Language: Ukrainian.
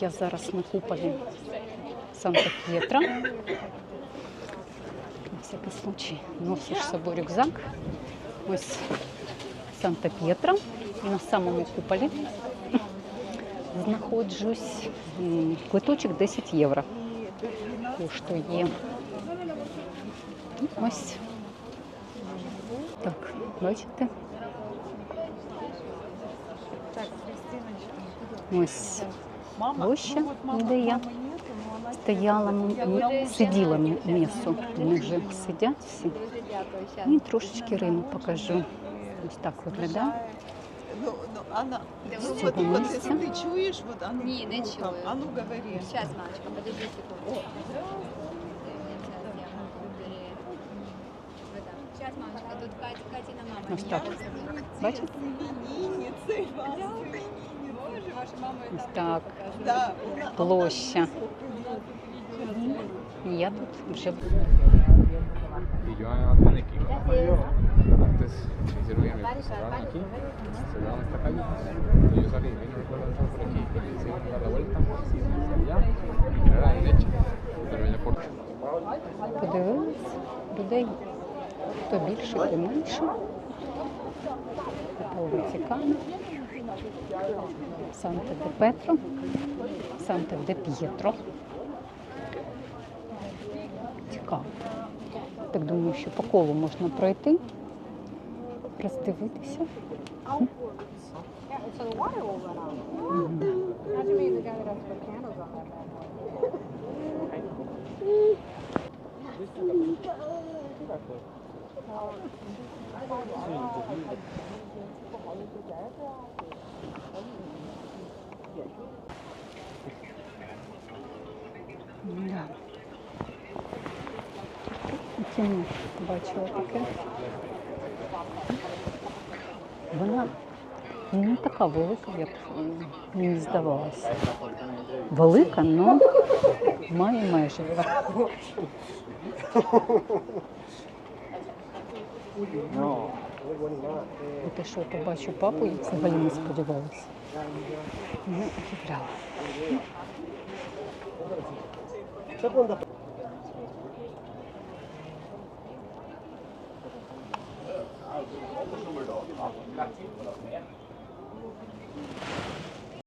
Я зараз на куполі Санта-П'єтра. На всякий случай носиш з собою рюкзак. Ось Санта-П'єтра. І на самому куполі знаходжусь. М, Квиточок 10 євро. Коштує. Ось. Так, бачите? Ось площа, де я стояла, м- м- сиділа м- місо. Вони вже сидять всі. І трошечки ринок покажу. Ось так виглядає. Ну, ну, Анна, З ну, цього вот, вот місця. ты, ты чуешь, вот Анну, Не, не ну, там, чую. А ну говори. Сейчас, мамочка, подожди секунду. Сейчас я выбери. Сейчас, мамочка, тут Катя, Катина мама. Ось так. Бачите? Именинницы вас. Так. Да, Площа. Я тут вже Y yo ando en equipo. Antes me servían el restaurante aquí, se daban esta calle. Y yo salí, vine recuerdo por aquí, pero hice dar la vuelta, allá, y era la derecha, pero ya por подивилась людей. Хто більше, хто менше. Санта де Петро. Санте де П'єтро. Цікаво. Так думаю, що по колу можна пройти, роздивитися. Да. Да. Кіно бачила таке. Вона не така велика, як мені здавалося. Велика, але має межі. І те, що побачу папу, я взагалі не сподівалася. Не уявляла.